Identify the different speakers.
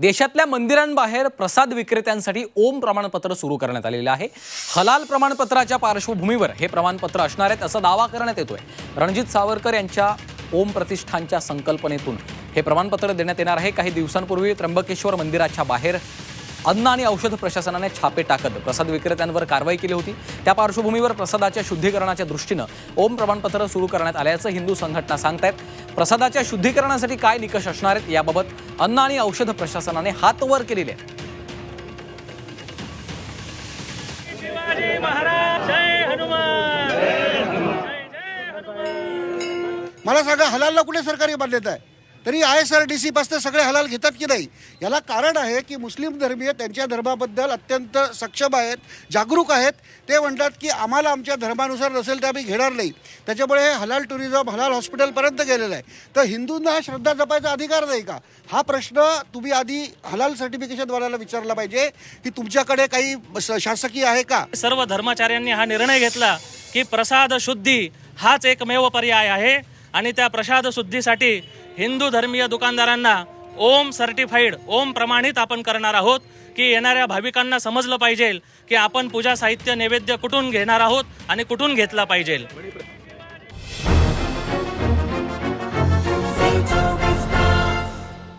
Speaker 1: देशातल्या मंदिरांबाहेर प्रसाद विक्रेत्यांसाठी ओम प्रमाणपत्र सुरू करण्यात आलेलं आहे. हलाल प्रमाणपत्राच्या पार्श्वभूमीवर हे प्रमाणपत्र असणार आहेत असा दावा करण्यात येतोय. रणजित सावरकर यांच्या ओम प्रतिष्ठानच्या संकल्पनेतून हे प्रमाणपत्र देण्यात येणार आहे. काही दिवसांपूर्वी त्र्यंबकेश्वर मंदिराच्या बाहेर अन्न आणि औषध प्रशासनाने छापे टाकत प्रसाद विक्रेत्यांवर कारवाई केली होती. त्या पार्श्वभूमीवर प्रसादाच्या शुद्धीकरणाच्या दृष्टीनं ओम प्रमाणपत्र सुरू करण्यात आल्याचं हिंदू संघटना सांगतायत. प्रसादाच्या शुद्धीकरणासाठी काय निकष असणार आहेत याबाबत अन्न आणि औषध प्रशासनाने हात वर केलेले आहेत.
Speaker 2: शिवाजी महाराज जय हनुमान! जय जय हनुमान!
Speaker 3: मला सांगा हलालला कुठे सरकारी मान्यता आहे? तरी I S R D C पासून सगळे हलाल घेतात की नाही? याला कारण आहे की मुस्लिम धर्मीय त्यांच्या धर्माबद्दल अत्यंत सक्षम आहेत जागरूक आहेत. ते म्हणतात की आम्हाला आमच्या धर्मानुसार नसेल ते आम्ही घेणार नाही. त्याच्यामुळे हे हलाल टुरिझम हलाल हॉस्पिटलपर्यंत गेलेलं आहे. तर हिंदूंना हा श्रद्धा जपायचा अधिकार नाही का? हा प्रश्न तुम्ही आधी हलाल सर्टिफिकेशनवाल्याला विचारला पाहिजे की तुमच्याकडे काही शासकीय आहे का?
Speaker 2: सर्व धर्माचार्यांनी हा निर्णय घेतला की प्रसाद शुद्धी हाच एकमेव पर्याय आहे आणि त्या प्रसाद शुद्धीसाठी हिंदू धर्मीय दुकानदारांना ओम सर्टिफाईड ओम प्रमाणित आपण करणार आहोत की येणाऱ्या भाविकांना समजलं पाहिजे की आपण पूजा साहित्य नैवेद्य कुठून घेणार आहोत आणि कुठून घेतला पाहिजे.